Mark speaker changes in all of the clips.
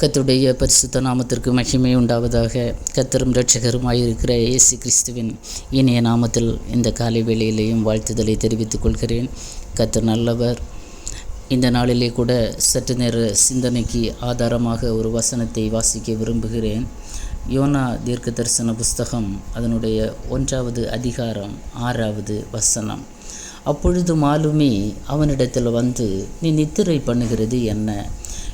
Speaker 1: கத்துடைய பரிசுத்த நாமத்திற்கு மகிமை உண்டாவதாக கத்தரும் இருக்கிற இயேசு கிறிஸ்துவின் இனிய நாமத்தில் இந்த காலை வேளையிலேயும் வாழ்த்துதலை தெரிவித்துக் கொள்கிறேன். கத்தர் நல்லவர். இந்த நாளிலே கூட சற்று நேர சிந்தனைக்கு ஆதாரமாக ஒரு வசனத்தை வாசிக்க விரும்புகிறேன். யோனா தீர்க்க தரிசன புஸ்தகம் அதனுடைய ஒன்றாவது அதிகாரம் ஆறாவது வசனம். அப்பொழுது மாலுமி அவனிடத்தில் வந்து நீ நித்திரை பண்ணுகிறது என்ன?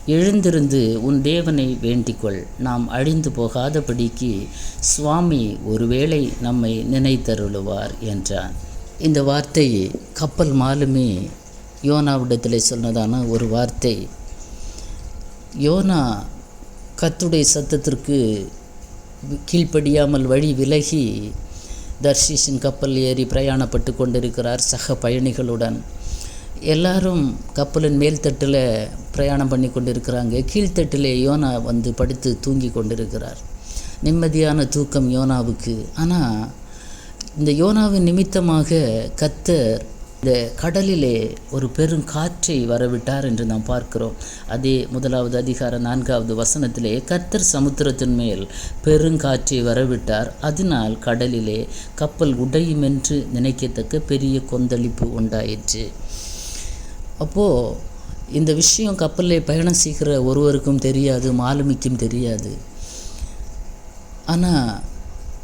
Speaker 1: எழுந்திருந்து உன் தேவனை வேண்டிக்கொள். நாம் அழிந்து போகாதபடிக்கு சுவாமி ஒருவேளை நம்மை நினைத்தருளுவார் என்றான். இந்த வார்த்தை கப்பல் மாலுமே யோனாவிடத்தில் சொன்னதான ஒரு வார்த்தை. யோனா கத்துடைய சத்தத்திற்கு கீழ்ப்படியாமல் வழி விலகி தர்ஷீஷின் கப்பல் ஏறி பிரயாணப்பட்டு கொண்டிருக்கிறார் சக பயணிகளுடன். எல்லாரும் கப்பலின் மேல்தட்டில் பிரயாணம் பண்ணி கொண்டிருக்கிறாங்க. கீழ்த்தட்டிலே யோனா வந்து படுத்து தூங்கி கொண்டிருக்கிறார். நிம்மதியான தூக்கம் யோனாவுக்கு. ஆனால் இந்த யோனாவின் நிமித்தமாக கத்தர் இந்த கடலிலே ஒரு பெரும் காற்றை வரவிட்டார் என்று நாம் பார்க்கிறோம். அதே முதலாவது அதிகார நான்காவது வசனத்திலே கத்தர் சமுத்திரத்தின் மேல் பெருங்காற்றை வரவிட்டார். அதனால் கடலிலே கப்பல் உடையும் என்று நினைக்கத்தக்க பெரிய கொந்தளிப்பு உண்டாயிற்று. அப்போது இந்த விஷயம் கப்பலில் பயணம் செய்கிற ஒருவருக்கும் தெரியாது மாலுமிக்கும் தெரியாது. ஆனால்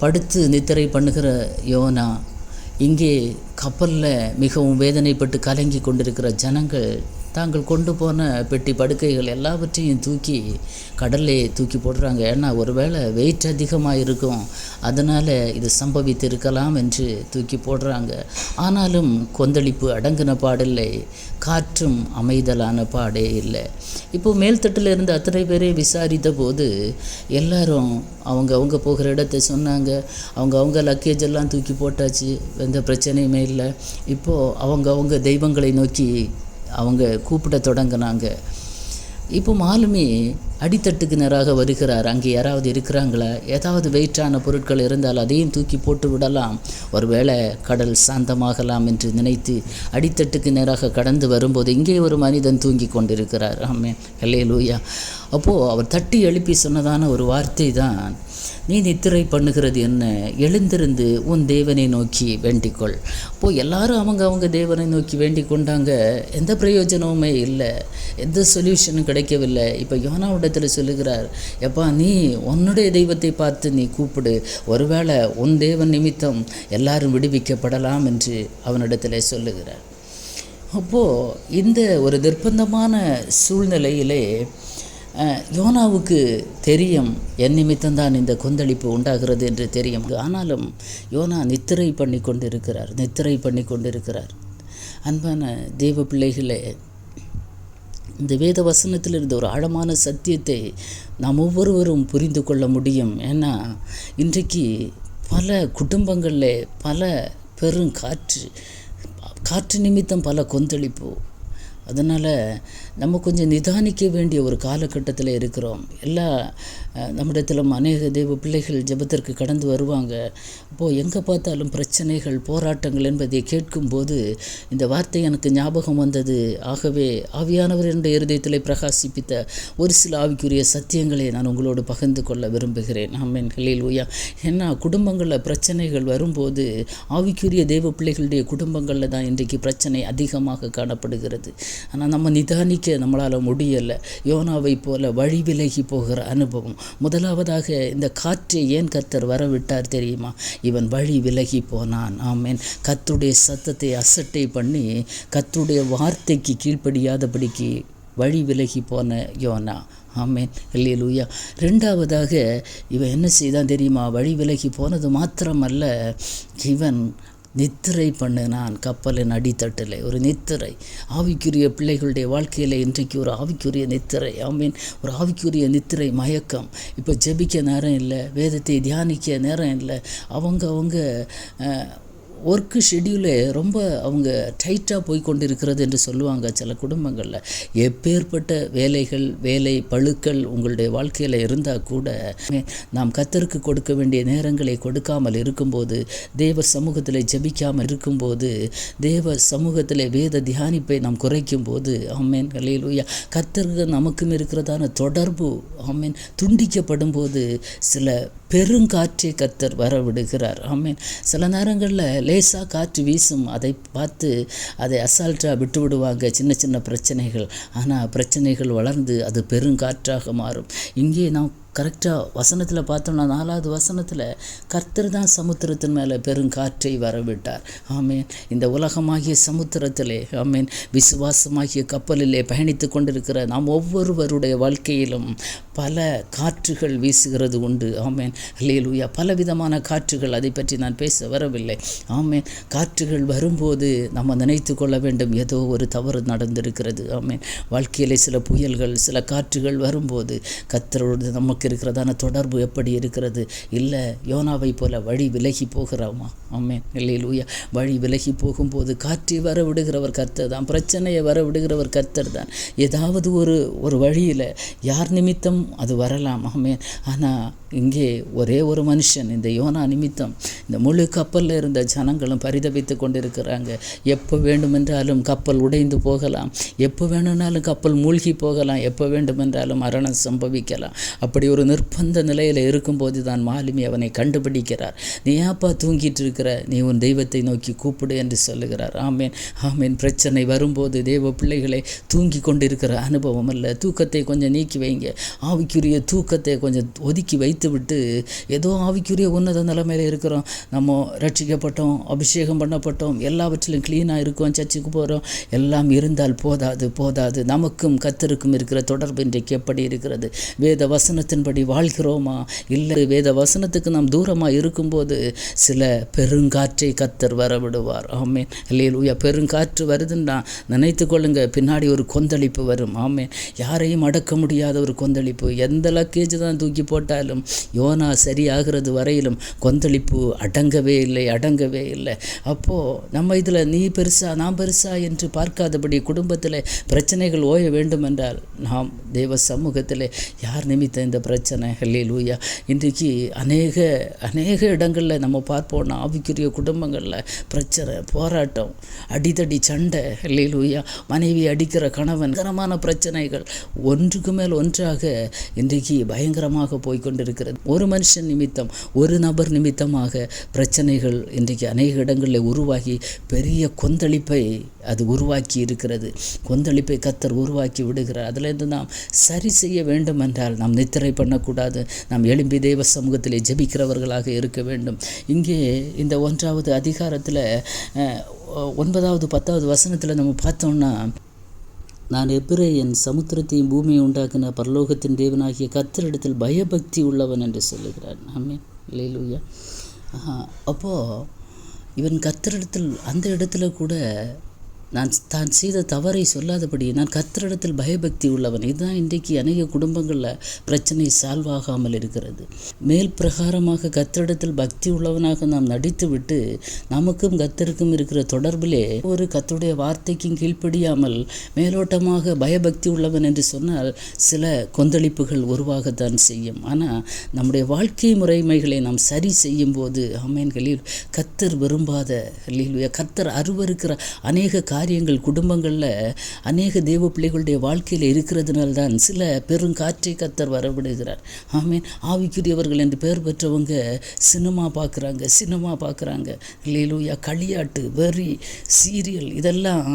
Speaker 1: படுத்து நித்திரை பண்ணுகிற யோனா இங்கே கப்பலில் மிகவும் வேதனைப்பட்டு கலங்கி கொண்டிருக்கிற ஜனங்கள் தாங்கள் கொண்டு போன பெட்டி படுக்கைகள் எல்லாவற்றையும் தூக்கி கடல்லே தூக்கி போடுறாங்க. ஏன்னா ஒருவேளை வெயிட் அதிகமாக இருக்கும் அதனால் இது சம்பவித்திருக்கலாம் என்று தூக்கி போடுறாங்க. ஆனாலும் கொந்தளிப்பு அடங்கின பாடில்லை. காற்றும் அமைதலான பாடே இல்லை. இப்போ மேல்தட்டில் இருந்த அத்தனை பேரை விசாரித்த போது எல்லாரும் அவங்க அவங்க போகிற இடத்த சொன்னாங்க. அவங்க அவங்க லக்கேஜ் எல்லாம் தூக்கி போட்டாச்சு. எந்த பிரச்சனையுமே இல்லை. இப்போது அவங்க அவங்க தெய்வங்களை நோக்கி அவங்க கூப்பிட தொடங்கினாங்க. இப்போ மாலுமி அடித்தட்டுக்கு நேராக வருகிறார். அங்கே யாராவது இருக்கிறாங்களா? ஏதாவது வெயிட்டான பொருட்கள் இருந்தால் அதையும் தூக்கி போட்டு விடலாம். ஒருவேளை கடல் சாந்தமாகலாம் என்று நினைத்து அடித்தட்டுக்கு நேராக கடந்து வரும்போது இங்கே ஒரு மனிதன் தூங்கி கொண்டிருக்கிறார். ஆமே ஹலே லூயா அப்போது அவர் தட்டி எழுப்பி சொன்னதான ஒரு வார்த்தை தான் நீ நித்திரை பண்ணுகிறது என்ன? எழுந்திருந்து உன் தேவனை நோக்கி வேண்டிக்கொள். அப்போது எல்லாரும் அவங்க அவங்க தேவனை நோக்கி வேண்டிக் கொண்டாங்க எந்த பிரயோஜனமுமே இல்லை. எந்த சொல்யூஷனும் கிடைக்கவில்லை. இப்போ யோனாவிடத்தில் சொல்லுகிறார் எப்பா நீ உன்னுடைய தெய்வத்தை பார்த்து நீ கூப்பிடு. ஒருவேளை உன் தேவன் நிமித்தம் எல்லாரும் விடுவிக்கப்படலாம் என்று அவனிடத்தில் சொல்லுகிறார். அப்போது இந்த ஒரு நிர்பந்தமான சூழ்நிலையிலே யோனாவுக்கு தெரியும் என் நிமித்தம்தான் இந்த கொந்தளிப்பு உண்டாகிறது என்று தெரியும். ஆனாலும் யோனா நித்திரை பண்ணி கொண்டிருக்கிறார் நித்திரை பண்ணி கொண்டிருக்கிறார். அன்பான தெய்வ பிள்ளைகளே இந்த வேத வசனத்தில் இருந்த ஒரு ஆழமான சத்தியத்தை நாம் ஒவ்வொருவரும் புரிந்து கொள்ள முடியும். ஏன்னா இன்றைக்கு பல குடும்பங்களில் பல பெரும் காற்று காற்று நிமித்தம் பல கொந்தளிப்பு. அதனால் நம்ம கொஞ்சம் நிதானிக்க வேண்டிய ஒரு காலகட்டத்தில் இருக்கிறோம். எல்லா நம்மிடத்திலும் அநேக தெய்வ பிள்ளைகள் ஜெபத்திற்கு கடந்து வருவாங்க. இப்போது எங்கே பார்த்தாலும் பிரச்சனைகள் போராட்டங்கள் என்பதை கேட்கும்போது இந்த வார்த்தை எனக்கு ஞாபகம் வந்தது. ஆகவே ஆவியானவர் என்ற இருதயத்தில் பிரகாசிப்பித்த ஒரு சில ஆவிக்குரிய சத்தியங்களை நான் உங்களோடு பகிர்ந்து கொள்ள விரும்புகிறேன். ஆமேன். ஹலில் ஊயா ஏன்னா குடும்பங்களில் பிரச்சனைகள் வரும்போது ஆவிக்குரிய தெய்வ பிள்ளைகளுடைய குடும்பங்களில் தான் இன்றைக்கு பிரச்சனை அதிகமாக காணப்படுகிறது. ஆனால் நம்ம நிதானிக்க நம்மளால் முடியலை. யோனாவை போல வழி விலகி போகிற அனுபவம். முதலாவதாக இந்த காற்றை ஏன் கத்தர் வரவிட்டார் தெரியுமா? இவன் வழி விலகி போனான். ஆமேன். கத்துடைய சத்தத்தை அசட்டை பண்ணி கத்துடைய வார்த்தைக்கு கீழ்ப்படியாதபடிக்கு வழி விலகி போன யோனா. ஆமேன். இல்லையிலூயா ரெண்டாவதாக இவன் என்ன செய்தான் தெரியுமா? வழி விலகி போனது மாத்திரமல்ல இவன் நித்திரை பண்ணினான் கப்பலின் அடித்தட்டில். ஒரு நித்திரை. ஆவிக்குரிய பிள்ளைகளுடைய வாழ்க்கையில் இன்றைக்கு ஒரு ஆவிக்குரிய நித்திரை. ஐ மீன் ஒரு ஆவிக்குரிய நித்திரை மயக்கம். இப்போ ஜெபிக்க நேரம் இல்லை. வேதத்தை தியானிக்க நேரம் இல்லை. அவங்க அவங்க ஒர்க்கு ஷெடியூலே ரொம்ப அவங்க டைட்டாக போய் கொண்டு இருக்கிறது என்று சொல்லுவாங்க சில குடும்பங்களில். எப்பேற்பட்ட வேலைகள் வேலை பழுக்கள் உங்களுடைய வாழ்க்கையில் இருந்தால் கூட நாம் கத்தருக்கு கொடுக்க வேண்டிய நேரங்களை கொடுக்காமல் இருக்கும்போது தேவ சமூகத்தில் ஜெபிக்காமல் இருக்கும்போது தேவ சமூகத்தில் வேத தியானிப்பை நாம் குறைக்கும் போது ஆமேன் கலையிலூயா கத்தருக்கு நமக்கும் இருக்கிறதான தொடர்பு ஆமேன் துண்டிக்கப்படும் போது சில பெருங்காற்றை கத்தர் வரவிடுகிறார் ஆமீன். சில நேரங்களில் லேசாக காற்று வீசும் அதை பார்த்து அதை அசால்ட்டாக விட்டு விடுவாங்க சின்ன சின்ன பிரச்சனைகள். ஆனால் பிரச்சனைகள் வளர்ந்து அது பெருங்காற்றாக மாறும். இங்கே நாம் கரெக்டாக வசனத்தில் பார்த்தோம்னா நாலாவது வசனத்தில் கர்த்தர் தான் சமுத்திரத்தின் மேலே பெருங்காற்றை வரவிட்டார். ஆமேன். இந்த உலகமாகிய சமுத்திரத்திலே ஆமேன். விசுவாசமாகிய கப்பலிலே பயணித்து கொண்டிருக்கிற நாம் ஒவ்வொருவருடைய வாழ்க்கையிலும் பல காற்றுகள் வீசுகிறது உண்டு. ஆமேன். லேலூயா பலவிதமான காற்றுகள் அதை பற்றி நான் பேச வரவில்லை. ஆமேன். காற்றுகள் வரும்போது நம்ம நினைத்து கொள்ள வேண்டும் ஏதோ ஒரு தவறு நடந்திருக்கிறது. ஆமேன். வாழ்க்கையிலே சில புயல்கள் சில காற்றுகள் வரும்போது கத்தரோடு நமக்கு இருக்கிறதான தொடர்பு எப்படி இருக்கிறது? இல்லை யோனாவை போல வழி விலகி போகிறோமா? ஆமேன். இல்லையிலூயா வழி விலகி போகும்போது காற்றை வர விடுகிறவர் கர்த்தர் தான் பிரச்சனையை வர விடுகிறவர் கர்த்தர் தான். ஏதாவது ஒரு ஒரு வழியில் யார் நிமித்தம் அது வரலாம்? அம்மே ஆனால் இங்கே ஒரே ஒரு மனுஷன் இந்த யோனா நிமித்தம். இந்த முழு கப்பலில் இருந்த ஜனங்களும் பரிதபித்து கொண்டிருக்கிறாங்க. எப்போ வேண்டுமென்றாலும் கப்பல் உடைந்து போகலாம். எப்போ வேணும்னாலும் கப்பல் மூழ்கி போகலாம். எப்போ வேண்டுமென்றாலும் மரணம் சம்பவிக்கலாம். அப்படி ஒரு நிர்பந்த நிலையில் இருக்கும்போது தான் மாலுமி அவனை கண்டுபிடிக்கிறார். நீ ஏப்பா தூங்கிட்டு இருக்கிற? நீ உன் தெய்வத்தை நோக்கி கூப்பிடு என்று சொல்லுகிறார். ஆமேன் ஆமேன். பிரச்சனை வரும்போது தெய்வ பிள்ளைகளை தூங்கி கொண்டிருக்கிற அனுபவம் அல்ல. தூக்கத்தை கொஞ்சம் நீக்கி வைங்க. ஆவிக்குரிய தூக்கத்தை கொஞ்சம் ஒதுக்கி வைத்து விட்டு ஏதோ ஆவிக்குரிய உன்னத நிலைமையில் இருக்கிறோம். நம்ம ரட்சிக்கப்பட்டோம் அபிஷேகம் பண்ணப்பட்டோம் எல்லாவற்றிலும் க்ளீனாக இருக்கோம் சர்ச்சுக்கு போகிறோம் எல்லாம் இருந்தால் போதாது போதாது. நமக்கும் கத்தருக்கும் இருக்கிற தொடர்பு இன்றைக்கு எப்படி இருக்கிறது? வேத வசனத்தின்படி வாழ்கிறோமா? இல்லை வேத வசனத்துக்கு நாம் தூரமாக இருக்கும்போது சில பெருங்காற்றை கத்தர் வரவிடுவார். ஆமேன். இல்லையா பெருங்காற்று வருதுன்னா நினைத்து கொள்ளுங்க பின்னாடி ஒரு கொந்தளிப்பு வரும். ஆமேன். யாரையும் அடக்க முடியாத ஒரு கொந்தளிப்பு. எந்த லக்கேஜ் தான் தூக்கி போட்டாலும் யோனா சரியாகிறது வரையிலும் கொந்தளிப்பு அடங்கவே இல்லை அடங்கவே இல்லை. அப்போது நம்ம இதில் நீ பெருசா நான் பெருசா என்று பார்க்காதபடி குடும்பத்தில் பிரச்சனைகள் ஓய வேண்டும் என்றால் நாம் தேவ சமூகத்தில் யார் நிமித்த இந்த பிரச்சனை? ஹல்லில் லூயா இன்றைக்கு அநேக அநேக இடங்களில் நம்ம பார்ப்போம் ஆவிக்குரிய குடும்பங்களில் பிரச்சனை போராட்டம் அடிதடி சண்டை ஹல்லி லூயா மனைவி அடிக்கிற கணவன் கரமான பிரச்சனைகள் ஒன்றுக்கு மேல் ஒன்றாக இன்றைக்கு பயங்கரமாக போய்கொண்டிருக்கிறது இருக்கிறது. ஒரு மனுஷன் நிமித்தம் ஒரு நபர் நிமித்தமாக பிரச்சனைகள் இன்றைக்கு அநேக இடங்களில் உருவாகி பெரிய கொந்தளிப்பை அது உருவாக்கி இருக்கிறது. கொந்தளிப்பை கத்தர் உருவாக்கி விடுகிறார். அதிலிருந்து நாம் சரி செய்ய வேண்டும் என்றால் நாம் நித்திரை பண்ணக்கூடாது. நாம் எழும்பி தெய்வ சமூகத்திலே ஜபிக்கிறவர்களாக இருக்க வேண்டும். இங்கே இந்த ஒன்றாவது அதிகாரத்தில் ஒன்பதாவது பத்தாவது வசனத்தில் நம்ம பார்த்தோம்னா நான் என் சமுத்திரத்தையும் பூமியை உண்டாக்கின பரலோகத்தின் தேவனாகிய கத்தரிடத்தில் பயபக்தி உள்ளவன் என்று சொல்லுகிறான் ஆமீன். இல்லையிலூயா அப்போது இவன் கத்தரிடத்தில் அந்த இடத்துல கூட நான் தான் செய்த தவறை சொல்லாதபடி நான் கத்திரிடத்தில் பயபக்தி உள்ளவன். இதுதான் இன்றைக்கு அநேக குடும்பங்களில் பிரச்சனை சால்வ் ஆகாமல் இருக்கிறது. மேல் பிரகாரமாக கத்திரிடத்தில் பக்தி உள்ளவனாக நாம் நடித்து விட்டு நமக்கும் கத்தருக்கும் இருக்கிற தொடர்பிலே ஒரு கத்துடைய வார்த்தைக்கும் கீழ்ப்படியாமல் மேலோட்டமாக பயபக்தி உள்ளவன் என்று சொன்னால் சில கொந்தளிப்புகள் உருவாகத்தான் செய்யும். ஆனால் நம்முடைய வாழ்க்கை முறைமைகளை நாம் சரி செய்யும் போது அமேன்களில் கத்தர் விரும்பாத கத்தர் அருவருக்கிற அநேக காரியங்கள் குடும்பங்களில் அநேக தேவ பிள்ளைகளுடைய வாழ்க்கையில் இருக்கிறதுனால தான் சில பெருங்காற்றை கத்தர் வரவிடுகிறார். ஆமீன். ஆவிக்குரியவர்கள் என்று பெயர் பெற்றவங்க சினிமா பார்க்குறாங்க சினிமா பார்க்குறாங்க. இல்லையிலூயா களியாட்டு வெறி சீரியல் இதெல்லாம்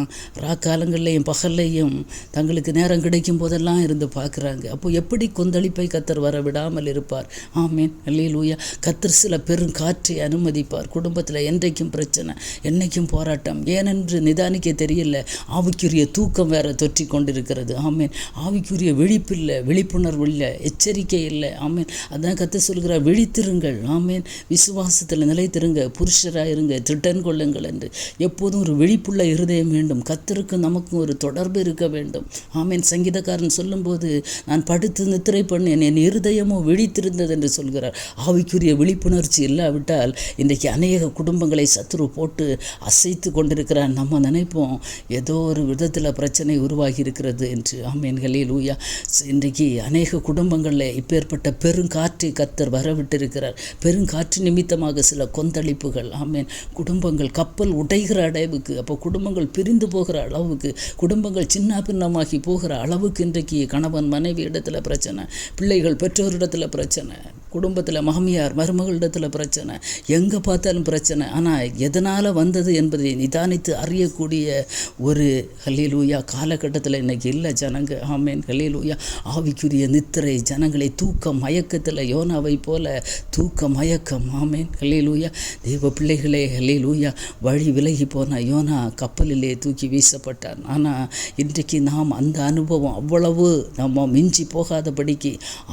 Speaker 1: ராக்காலங்கள்லையும் பகல்லையும் தங்களுக்கு நேரம் கிடைக்கும் போதெல்லாம் இருந்து பார்க்குறாங்க. அப்போ எப்படி கொந்தளிப்பை கத்தர் வர விடாமல் இருப்பார்? ஆமீன். இல்லையிலூயா கத்தர் சில பெருங்காற்றை அனுமதிப்பார். குடும்பத்தில் என்றைக்கும் பிரச்சனை என்றைக்கும் போராட்டம். ஏனென்று நிதானிக்க தெரியல. ஆவிக்குரிய தூக்கம் வேற தொற்றி கொண்டிருக்கிறது. ஆமேன். ஆவிக்குரிய விழிப்பு இல்லை விழிப்புணர்வு இல்லை எச்சரிக்கை இல்லை. ஆமேன். அதான் கத்து சொல்கிறார் விழித்திருங்கள். ஆமேன். விசுவாசத்தில் நிலைத்திருங்க. புருஷராக இருங்க. திட்டன் கொள்ளுங்கள் என்று. எப்போதும் ஒரு விழிப்புள்ள இருதயம் வேண்டும். கத்தருக்கும் நமக்கும் ஒரு தொடர்பு இருக்க வேண்டும். ஆமேன். சங்கீதக்காரன் சொல்லும்போது நான் படுத்து நித்திரை பண்ணேன். என் இருதயமோ விழித்திருந்தது என்று சொல்கிறார். ஆவிக்குரிய விழிப்புணர்ச்சி இல்லாவிட்டால் இன்றைக்கு அநேக குடும்பங்களை சத்துரு போட்டு அசைத்து கொண்டிருக்கிறார். நம்ம நினைப்போம் ஏதோ ஒரு விதத்தில் பிரச்சனை உருவாகி இருக்கிறது என்று. ஆமீன்களே லூயா இன்றைக்கு அநேக குடும்பங்களில் இப்பேற்பட்ட பெருங்காற்றை கத்தர் வரவிட்டிருக்கிறார். பெருங்காற்று நிமித்தமாக சில கொந்தளிப்புகள் ஆமேன். குடும்பங்கள் கப்பல் உடைகிற அளவுக்கு அப்போ குடும்பங்கள் பிரிந்து போகிற அளவுக்கு குடும்பங்கள் சின்ன பின்னமாகி போகிற அளவுக்கு இன்றைக்கு கணவன் மனைவி இடத்துல பிரச்சனை பிள்ளைகள் பெற்றோரிடத்துல பிரச்சனை குடும்பத்தில் மாமியார் மருமகளிடத்தில் பிரச்சனை எங்கே பார்த்தாலும் பிரச்சனை. ஆனால் எதனால் வந்தது என்பதை நிதானித்து அறியக்கூடிய ஒரு ஹலிலூயா காலகட்டத்தில் இன்றைக்கி இல்லை ஜனங்க ஆமேன் ஹலிலூயா ஆவிக்குரிய நித்திரை ஜனங்களை தூக்க மயக்கத்தில் யோனாவை போல தூக்க மயக்கம். ஆமேன். ஹலிலூயா தெய்வ பிள்ளைகளே ஹலிலூயா வழி விலகி போன யோனா கப்பலிலே தூக்கி வீசப்பட்டான். ஆனால் இன்றைக்கு நாம் அந்த அனுபவம் அவ்வளவு நம்ம மிஞ்சி போகாதபடிக்கு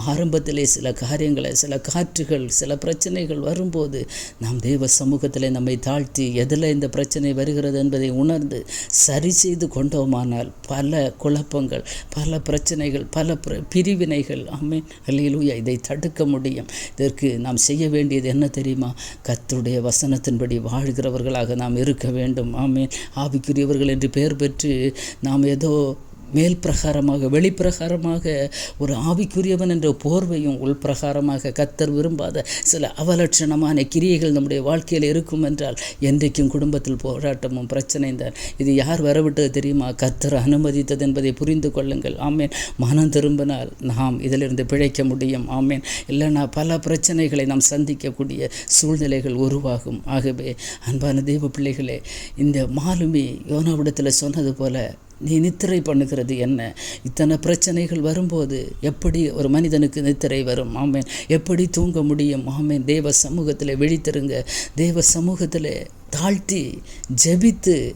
Speaker 1: ஆரம்பத்திலே சில காரியங்களை சில காற்றுகள் சில பிரச்சனைகள் வரும்போது நாம் தேவ சமூகத்தில் நம்மை தாழ்த்தி எதில் இந்த பிரச்சனை வருகிறது என்பதை உணர்ந்து சரி செய்து கொண்டோமானால் பல குழப்பங்கள் பல பிரச்சனைகள் பல பிரிவினைகள். அம்மே அல்லையிலூயா இதை தடுக்க முடியும். இதற்கு நாம் செய்ய வேண்டியது என்ன தெரியுமா? கத்துடைய வசனத்தின்படி வாழ்கிறவர்களாக நாம் இருக்க வேண்டும். ஆமே ஆவிக்குரியவர்கள் என்று பெயர் பெற்று நாம் ஏதோ மேல் பிரகாரமாக வெளிப்பிரகாரமாக ஒரு ஆவிக்குரியவன் என்ற போர்வையும் உள்பிரகாரமாக கத்தர் விரும்பாத சில அவலட்சணமான கிரியைகள் நம்முடைய வாழ்க்கையில் இருக்கும் என்றால் என்றைக்கும் குடும்பத்தில் போராட்டமும் பிரச்சனை தான் இது யார் வரவிட்டது தெரியுமா? கத்தர் அனுமதித்தது என்பதை புரிந்து கொள்ளுங்கள். ஆமேன். மனம் திரும்பினால் நாம் இதிலிருந்து பிழைக்க முடியும். ஆமேன். இல்லைன்னா பல பிரச்சனைகளை நாம் சந்திக்கக்கூடிய சூழ்நிலைகள் உருவாகும். ஆகவே அன்பான தெய்வ பிள்ளைகளே இந்த மாலுமி யோனாவிடத்தில் சொன்னது போல நீ நித்திரை பண்ணுகிறது என்ன? இத்தனை பிரச்சனைகள் வரும்போது எப்படி ஒரு மனிதனுக்கு நித்திரை வரும்? ஆமேன். எப்படி தூங்க முடியும்? ஆமேன். தேவ சமூகத்தில் விழித்திருங்க. தேவ சமூகத்தில் தாழ்த்தி ஜெபித்து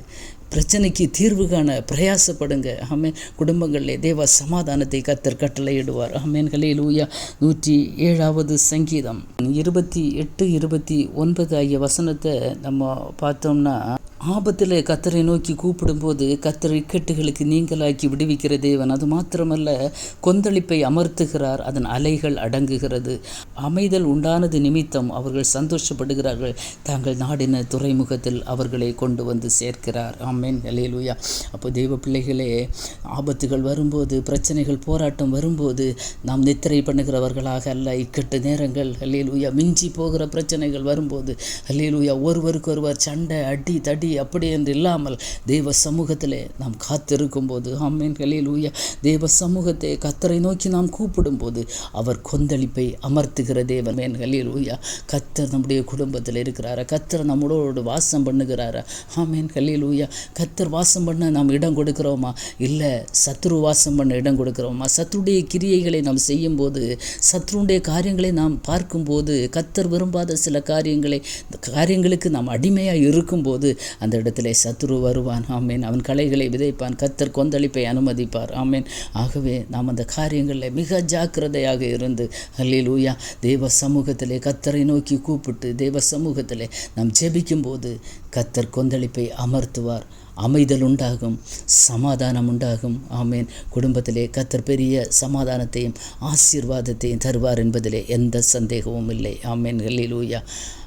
Speaker 1: பிரச்சனைக்கு தீர்வு காண பிரயாசப்படுங்க. ஆமேன். குடும்பங்களிலே தேவ சமாதானத்தை கத்தர் கட்டளையிடுவார். ஆமேன். கலையிலூயா நூற்றி ஏழாவது சங்கீதம். இருபத்தி எட்டு இருபத்தி ஒன்பது ஆகிய வசனத்தை நம்ம பார்த்தோம்னா ஆபத்தில் கத்தரை நோக்கி கூப்பிடும்போது கத்தரை இக்கட்டுகளுக்கு நீங்களாக்கி விடுவிக்கிற தேவன். அது மாத்திரமல்ல கொந்தளிப்பை அமர்த்துகிறார் அதன் அலைகள் அடங்குகிறது. அமைதல் உண்டானது நிமித்தம் அவர்கள் சந்தோஷப்படுகிறார்கள். தாங்கள் நாடின துறைமுகத்தில் அவர்களை கொண்டு வந்து சேர்க்கிறார். ஆமேன். அலையலூயா அப்போ தெய்வ பிள்ளைகளே ஆபத்துகள் வரும்போது பிரச்சனைகள் போராட்டம் வரும்போது நாம் நித்திரை பண்ணுகிறவர்களாக அல்ல இக்கட்டு நேரங்கள் அல்லேலூயா மிஞ்சி போகிற பிரச்சனைகள் வரும்போது அல்லேலூயா ஒருவருக்கொருவர் சண்டை அடி தடி அப்படி என்று இல்லாமல் தெய்வ சமூகத்திலே நாம் காத்திருக்கும் போது ஆமேன் கலையிலூயா தெய்வ சமூகத்தை கத்தரை நோக்கி நாம் கூப்பிடும்போது அவர் கொந்தளிப்பை அமர்த்துகிற தேவன் மேன் கலையிலூயா கத்தர் நம்முடைய குடும்பத்தில் இருக்கிறாரா? கத்தர் நம்மளோடு வாசம் பண்ணுகிறாரா? ஆமேன் கலையிலூயா கத்தர் வாசம் பண்ண நாம் இடம் கொடுக்கிறோமா? இல்லை சத்ரு வாசம் பண்ண இடம் கொடுக்கிறோமா? சத்ருடைய கிரியைகளை நாம் செய்யும்போது சத்ருடைய காரியங்களை நாம் பார்க்கும்போது கத்தர் விரும்பாத சில காரியங்களை காரியங்களுக்கு நாம் அடிமையாக இருக்கும்போது அந்த இடத்துல சத்ரு வருவான். ஆமேன். அவன் கலைகளை விதைப்பான். கத்தர் கொந்தளிப்பை அனுமதிப்பார். ஆமேன். ஆகவே நாம் அந்த காரியங்களில் மிக ஜாக்கிரதையாக இருந்து அல்லேலூயா தேவ சமூகத்திலே கத்தரை நோக்கி கூப்பிட்டு தேவ சமூகத்திலே நாம் ஜெபிக்கும்போது கத்தர் கொந்தளிப்பை அமர்த்துவார். அமைதல் உண்டாகும் சமாதானம் உண்டாகும். ஆமேன். குடும்பத்திலே கத்தர் பெரிய சமாதானத்தையும் ஆசீர்வாதத்தையும் தருவார் என்பதிலே எந்த சந்தேகமும் இல்லை. ஆமேன். ஹல்லேலூயா.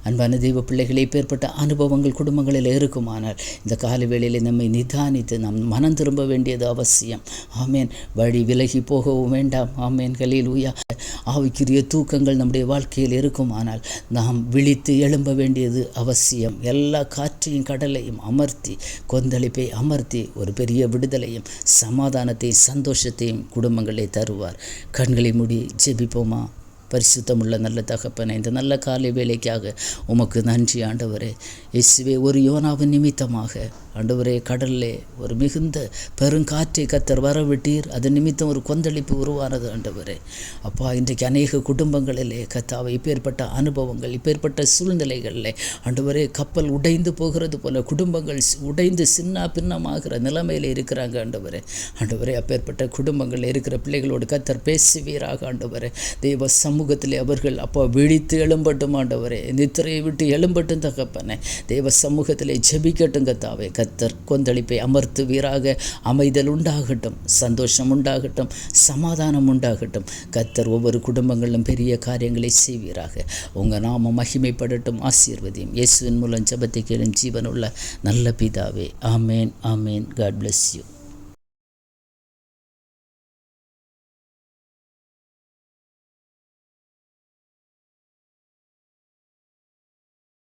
Speaker 1: அன்பான தெய்வ பிள்ளைகளே பேர்பட்ட அனுபவங்கள் குடும்பங்களில் இருக்குமானால் இந்த கால வேளையில் நம்மை நிதானித்து நாம் மனம் திரும்ப வேண்டியது அவசியம். ஆமேன். வழி விலகி போகவும் வேண்டாம். ஆமேன். ஹல்லேலூயா ஆவிக்குரிய தூக்கங்கள் நம்முடைய வாழ்க்கையில் இருக்குமானால் நாம் விழித்து எழும்ப வேண்டியது அவசியம். எல்லா காற்றையும் கடலையும் அமர்த்தி கொந்தளிப்பை அமர்த்தி ஒரு பெரிய விடுதலையும் சமாதானத்தையும் சந்தோஷத்தையும் குடும்பங்களே தருவார். கண்களை மூடி ஜெபிப்போமா? பரிசுத்தமுள்ள நல்ல தகப்பனை இந்த நல்ல காலை வேலைக்காக உமக்கு நன்றி ஆண்டவரே. இயேசுவே ஒரு யோனாவின் நிமித்தமாக ஆண்டவரே கடல்லே ஒரு மிகுந்த பெருங்காற்றை கத்தர் வரவிட்டீர். அது நிமித்தம் ஒரு கொந்தளிப்பு உருவானது ஆண்டவரே. அப்பா இன்றைக்கு அநேக குடும்பங்களிலே கத்தாவை இப்பேற்பட்ட அனுபவங்கள் இப்பேற்பட்ட சூழ்நிலைகளிலே ஆண்டவரே கப்பல் உடைந்து போகிறது போல குடும்பங்கள் உடைந்து சின்ன பின்னமாகிற நிலைமையில் இருக்கிறாங்க ஆண்டவரே. ஆண்டவரே அப்பேற்பட்ட குடும்பங்களில் இருக்கிற பிள்ளைகளோடு கத்தர் பேசுவீராக ஆண்டவரே. தெய்வ சமூகத்திலே அவர்கள் அப்போ விழித்து எழும்பட்டும் ஆண்டவரே நித்திரையை விட்டு எழும்பட்டும் தகப்பனே. தேவ சமூகத்திலே ஜெபிக்கட்டும் கத்தாவே. கத்தர் கொந்தளிப்பை அமர்த்து வீராக அமைதல் உண்டாகட்டும் சந்தோஷம் உண்டாகட்டும் சமாதானம் உண்டாகட்டும். கத்தர் ஒவ்வொரு குடும்பங்களிலும் பெரிய காரியங்களை செய்வீராக. உங்கள் நாம மகிமைப்படட்டும் ஆசீர்வதியும். இயேசுவின் மூலம் ஜபத்தை கேளும் ஜீவனுள்ள நல்ல பிதாவே. ஆமேன் ஆமேன். God bless you